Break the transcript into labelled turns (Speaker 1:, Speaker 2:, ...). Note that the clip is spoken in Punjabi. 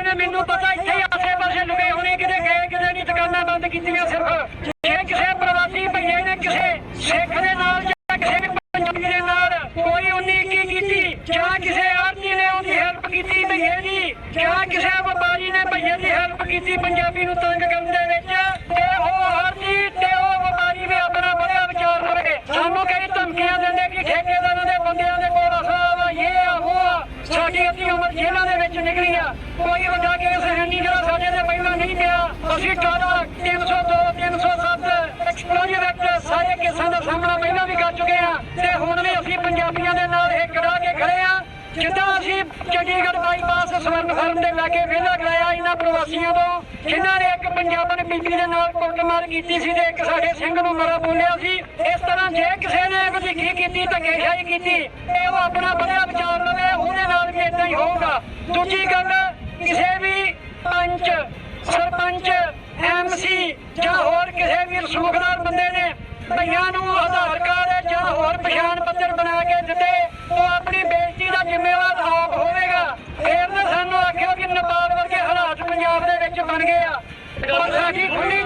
Speaker 1: ਗਏ ਨੇ ਮੈਨੂੰ ਪਤਾ ਇੱਥੇ ਹੀ ਆਸੇ-ਪਾਸੇ ਲੁਕੇ ਹੋਣੇ, ਕਿਤੇ ਗਏ, ਕਿਤੇ ਨਹੀਂ, ਦੁਕਾਨਾਂ ਬੰਦ ਕੀਤੀਆਂ ਸਿਰਫ। ਜੇ ਕਿਸੇ ਪ੍ਰਵਾਸੀ ਭਈਏ ਨੇ ਕਿਸੇ ਸਿੱਖ ਦੇ ਨਾਲ ਜਾਂ ਕਿਸੇ ਪੰਜਾਬੀ ਦੇ ਨਾਲ ਕੋਈ ਉਨੀ ਕੀ ਕੀਤੀ, ਜਾਂ ਕਿਸੇ ਆਰਤੀ ਨੇ ਉਹਦੀ ਹੈਲਪ ਕੀਤੀ ਭਈਏ ਦੀ, ਜਾਂ ਕਿਸੇ ਵਪਾਰੀ ਨੇ ਭਈਏ ਦੀ ਹੈਲਪ ਕੀਤੀ ਪੰਜਾਬੀ ਨੂੰ ਤੰਗ ਕਰਨ ਦੇ ਵਿੱਚ, ਤੇ ਉਹ ਆਰਤੀ ਤੇ ਉਹ ਵਪਾਰੀ ਵੀ ਆਪਣਾ ਬੜਾ ਵਿਚਾਰ ਕਰੇ ਸਾਨੂੰ ਕਈ ਧਮਕੀਆਂ ਦਿੰਦੇ ਕਿ ਠੇਕੇਦਾਰਾਂ ਦੇ ਬੰਦਿਆਂ ਦੇ ਕੋਲ ਅਸਾਬ ਇਹ ਆ ਸਾਡੀ ਅੱਧੀ ਉਮਰ ਜੇਲ੍ਹਾਂ ਵਿੱਚ ਨਿਕਲੀ ਕੋਈ ਵੱਡਾ ਕੇਸ ਹੈ ਨਹੀਂ ਜਿਹੜਾ ਸਾਡੇ ਤੇ ਪਹਿਲਾਂ ਨਹੀਂ ਪਿਆ। ਅਸੀਂ ਟਾਟਾ 302 307 ਐਕਸਪਲੋਜਿਵ ਐਕਟ ਸਾਰੇ ਕੇਸਾਂ ਦਾ ਸਾਹਮਣਾ ਪਹਿਲਾਂ ਵੀ ਕਰ ਚੁੱਕੇ ਆ। ਤੇ ਹੁਣ ਵੀ ਅਸੀਂ ਪੰਜਾਬੀਆਂ ਦੇ ਨਾਲ ਇਹ ਕਰਾ ਕੇ ਖੜੇ ਆ। ਜਿੱਦਾਂ ਅਸੀਂ ਚੰਡੀਗੜ੍ਹ ਬਾਈਪਾਸ ਸਵਰਨ ਫਾਰਮ ਦੇ ਲਾਗੇ ਵਿਹਲਾ ਕਰਾਇਆ ਇਹਨਾਂ ਪ੍ਰਵਾਸੀਆਂ ਤੋਂ, ਜਿਨ੍ਹਾਂ ਨੇ ਇੱਕ ਪੰਜਾਬਣ ਬੀਬੀ ਦੇ ਨਾਲ ਕੁੱਟਮਾਰ ਕੀਤੀ ਸੀ ਤੇ ਇੱਕ ਸਾਡੇ ਸਿੰਘ ਨੂੰ ਮਰਾ ਬੋਲਿਆ ਸੀ। ਇਸ ਤਰ੍ਹਾਂ ਜੇ ਕਿਸੇ ਨੇ ਵਧੀਕੀ ਕੀਤੀ, ਧੱਕੇਸ਼ਾਹੀ ਕੀਤੀ, ਤੇ ਉਹ ਆਪਣਾ ਹੋਊਗਾ। ਦੂਜੀ ਗੱਲ, ਕਿਸੇ ਵੀ ਪੰਚ, ਸਰਪੰਚ ਐਮਸੀ ਜਾਂ ਹੋਰ ਕਿਸੇ ਵੀ ਰਸੂਖਦਾਰ ਬੰਦੇ ਨੇ ਭਈਆਂ ਨੂੰ ਆਧਾਰ ਕਾਰਡ ਜਾਂ ਹੋਰ ਪਛਾਣ ਪੱਤਰ ਬਣਾ ਕੇ ਦਿੱਤੇ, ਉਹ ਆਪਣੀ ਬੇਇੱਜ਼ਤੀ ਦਾ ਜ਼ਿੰਮੇਵਾਰ ਆਪ ਹੋਵੇਗਾ। ਫੇਰ ਨਾ ਸਾਨੂੰ ਆਖਿਓ ਕਿ ਨੇਪਾਲ ਵਰਗੇ ਹਾਲਾਤ ਪੰਜਾਬ ਦੇ ਵਿੱਚ ਬਣ ਗਏ ਆ। ਪਰ ਸਾਡੀ ਖੁੱਲੀ